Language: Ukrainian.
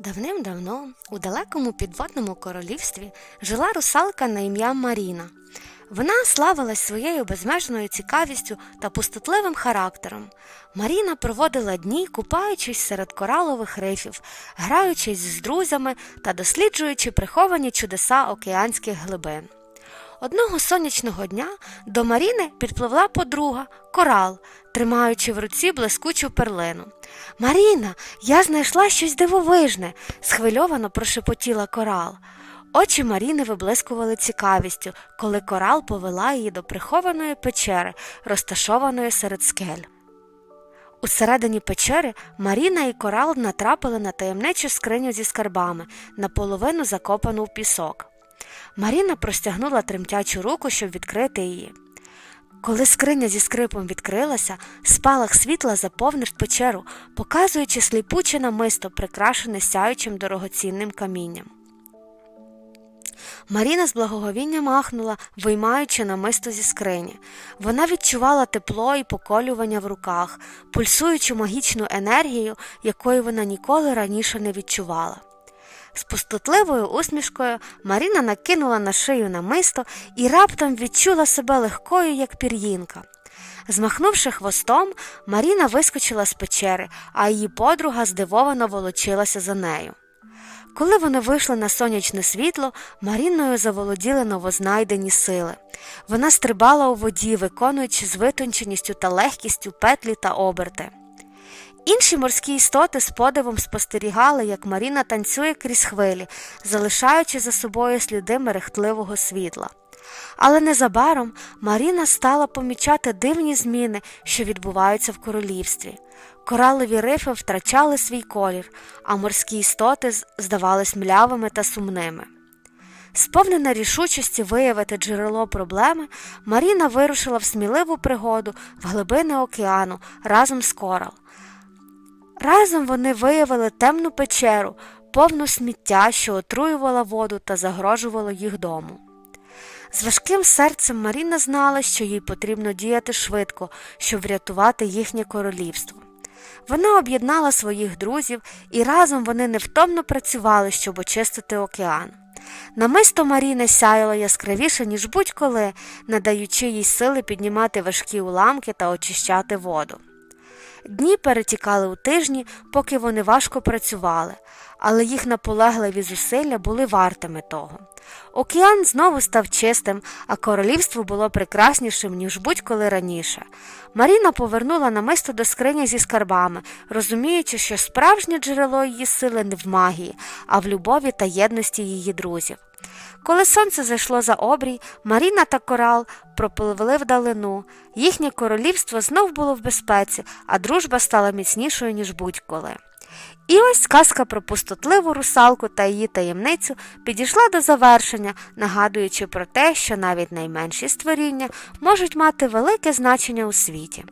Давним-давно у далекому підводному королівстві жила русалка на ім'я Маріна. Вона славилась своєю безмежною цікавістю та пустотливим характером. Маріна проводила дні, купаючись серед коралових рифів, граючись з друзями та досліджуючи приховані чудеса океанських глибин. Одного сонячного дня до Маріни підпливла подруга корал, тримаючи в руці блискучу перлину. Маріна, я знайшла щось дивовижне, схвильовано прошепотіла корал. Очі Маріни виблискували цікавістю, коли корал повела її до прихованої печери, розташованої серед скель. Усередині печери Маріна і корал натрапили на таємничу скриню зі скарбами, наполовину закопану в пісок. Маріна простягнула тремтячу руку, щоб відкрити її. Коли скриня зі скрипом відкрилася, спалах світла заповнив печеру, показуючи сліпуче намисто, прикрашене сяючим дорогоцінним камінням. Маріна з благоговінням махнула, виймаючи намисто зі скрині. Вона відчувала тепло і поколювання в руках, пульсуючу магічну енергію, якої вона ніколи раніше не відчувала. З пустотливою усмішкою Маріна накинула на шию намисто і раптом відчула себе легкою, як пір'їнка. Змахнувши хвостом, Маріна вискочила з печери, а її подруга здивовано волочилася за нею. Коли вони вийшли на сонячне світло, Маріною заволоділи новознайдені сили. Вона стрибала у воді, виконуючи з витонченістю та легкістю петлі та оберти. Інші морські істоти з подивом спостерігали, як Маріна танцює крізь хвилі, залишаючи за собою сліди мерехтливого світла. Але незабаром Маріна стала помічати дивні зміни, що відбуваються в королівстві. Коралові рифи втрачали свій колір, а морські істоти здавались млявими та сумними. Сповнена рішучості виявити джерело проблеми, Маріна вирушила в сміливу пригоду в глибини океану разом з корал. Разом вони виявили темну печеру, повну сміття, що отруювала воду та загрожувало їх дому. З важким серцем Маріна знала, що їй потрібно діяти швидко, щоб врятувати їхнє королівство. Вона об'єднала своїх друзів, і разом вони невтомно працювали, щоб очистити океан. Намисто Маріни сяяло яскравіше, ніж будь-коли, надаючи їй сили піднімати важкі уламки та очищати воду. Дні перетікали у тижні, поки вони важко працювали, але їх наполегливі зусилля були вартими того. Океан знову став чистим, а королівство було прекраснішим, ніж будь-коли раніше. Маріна повернула намисто до скрині зі скарбами, розуміючи, що справжнє джерело її сили не в магії, а в любові та єдності її друзів. Коли сонце зайшло за обрій, Маріна та корал пропливли вдалину. Їхнє королівство знов було в безпеці, а дружба стала міцнішою, ніж будь-коли. І ось казка про пустотливу русалку та її таємницю підійшла до завершення, нагадуючи про те, що навіть найменші створіння можуть мати велике значення у світі.